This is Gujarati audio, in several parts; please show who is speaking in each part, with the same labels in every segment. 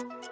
Speaker 1: you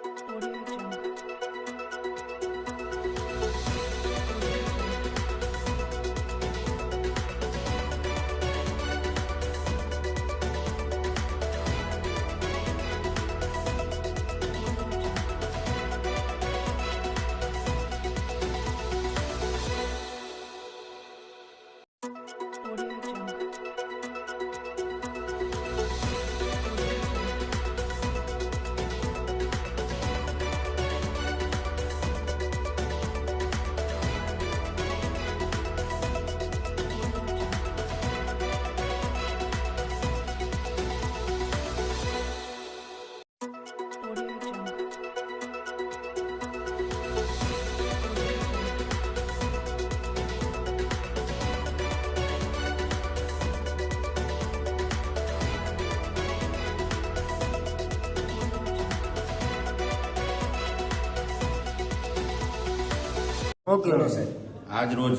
Speaker 2: આજ રોજ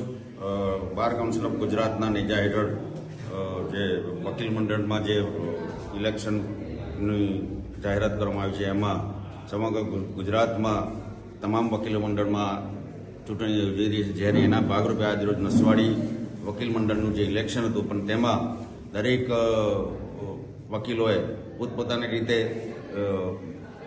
Speaker 2: બાર કાઉન્સિલ ઓફ ગુજરાતના નેજા હેઠળ જે વકીલ મંડળમાં જે ઇલેક્શનની જાહેરાત કરવામાં આવી છે, એમાં સમગ્ર ગુજરાતમાં તમામ વકીલ મંડળમાં ચૂંટણી યોજાઈ રહી છે જ્યારે એના ભાગરૂપે આજરોજ નસવાડી વકીલ મંડળનું જે ઇલેક્શન હતું, પણ તેમાં દરેક વકીલોએ પોતપોતાની રીતે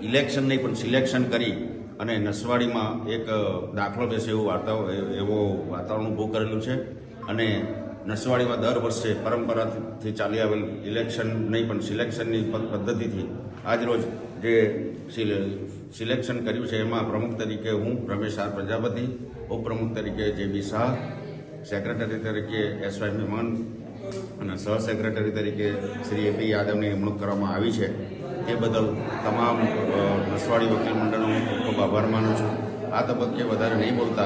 Speaker 2: ઇલેક્શન નહીં પણ સિલેક્શન કરી અને નસવાડીમાં એક દાખલો બેસે એવું વાર્તા એવો વાતાવરણ ઊભું કરેલું છે. અને નસવાડીમાં દર વર્ષે પરંપરાથી ચાલી આવેલ ઇલેક્શન નહીં, પણ સિલેક્શનની પદ્ધતિથી આજરોજ જે સિલે- સિલેક્શન કર્યું છે, એમાં પ્રમુખ તરીકે હું, રમેશ આર પ્રજાપતિ, ઉપપ્રમુખ તરીકે જે બી શાહ સેક્રેટરી તરીકે એસ વાય મહેમાન અને સહ સેક્રેટરી તરીકે શ્રી એપી યાદવની નિમણૂક કરવામાં આવી છે. એ બદલ તમામ અ, વકીલ મંડળનો હું ખૂબ ખૂબ આભાર માનું છું. આ તબક્કે વધારે નહીં બોલતા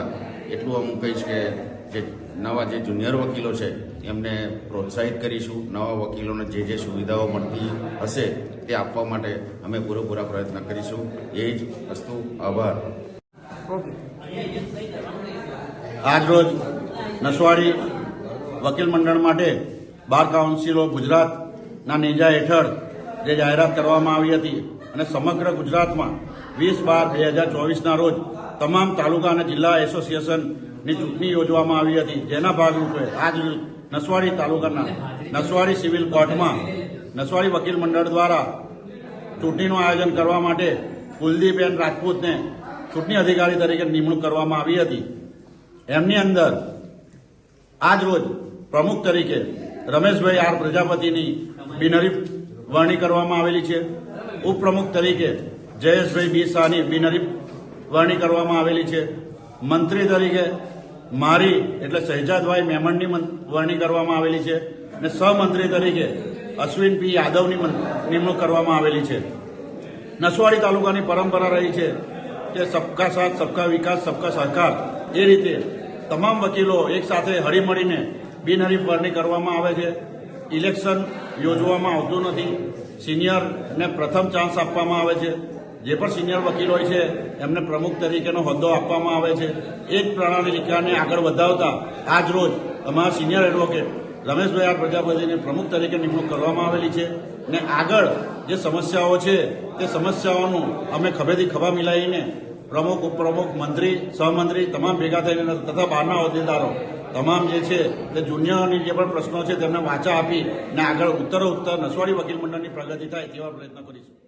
Speaker 2: એટલું હું કહીશ કે જે નવા જે જુનિયર વકીલો છે એમને પ્રોત્સાહિત કરીશું. નવા વકીલોને જે જે સુવિધાઓ મળતી હશે તે આપવા માટે અમે પૂરેપૂરા પ્રયત્ન કરીશું. એ જ વસ્તુ આભાર.
Speaker 3: આજરોજ નસવાડી વકીલ મંડળ માટે બાર કાઉન્સિલ ઓફ ગુજરાતના નેજા હેઠળ જે જાહેરાત કરવામાં આવી હતી અને સમગ્ર ગુજરાતમાં વીસ બાર બે હજાર ચોવીસના રોજ તમામ તાલુકા અને જિલ્લા એસોસિએશનની ચૂંટણી યોજવામાં આવી હતી. જેના ભાગરૂપે આજ નસવાડી તાલુકાના નસવાડી સિવિલ કોર્ટમાં નસવાડી વકીલ મંડળ દ્વારા ચૂંટણીનું આયોજન કરવા માટે કુલદીપબેન રાજપૂતને ચૂંટણી અધિકારી તરીકે નિમણૂક કરવામાં આવી હતી. એમની અંદર આજ રોજ પ્રમુખ તરીકે રમેશભાઈ આર પ્રજાપતિની બિનહરીફ વરણી કરવામાં આવેલી છે. ઉપપ્રમુખ તરીકે જયેશભાઈ બી શાહની બિનહરીફ વરણી કરવામાં આવેલી છે. મંત્રી તરીકે મારી, એટલે શહેજાદભાઈ મેમણની વરણી કરવામાં આવેલી છે. અને સહમંત્રી તરીકે અશ્વિન પી યાદવની નિમણૂક કરવામાં આવેલી છે. નસવાડી તાલુકાની પરંપરા રહી છે કે સબકા સાથ, સબકા વિકાસ, સબકા સહકાર એ રીતે તમામ વકીલો એક સાથે હળીમળીને બિનહરીફ વરણી કરવામાં આવે છે. ઇલેક્શન યોજવામાં આવતું નથી. સિનિયરને પ્રથમ ચાન્સ આપવામાં આવે છે. જે પણ સિનિયર વકીલ હોય છે, એમને પ્રમુખ તરીકેનો હોદ્દો આપવામાં આવે છે. એ જ પ્રણાલિકાને આગળ વધાવતા આજ રોજ અમારા સિનિયર એડવોકેટ રમેશભાઈ આર પ્રજાપતિને પ્રમુખ તરીકે નિમણૂક કરવામાં આવેલી છે ને આગળ જે સમસ્યાઓ છે, તે સમસ્યાઓનું અમે ખભેથી ખભા મિલાવીને પ્રમુખ, ઉપપ્રમુખ, મંત્રી, સહમંત્રી, તમામ ભેગા થઈને તથા બહારના હોદ્દેદારો તમામ જે છે તે જુનિયરની જે પણ પ્રશ્નો છે, તેમને વાંચા આપી ને આગળ ઉત્તરો ઉત્તર નસવાડી વકીલ મંડળની પ્રગતિ થાય તેવા પ્રયત્ન કરીશું.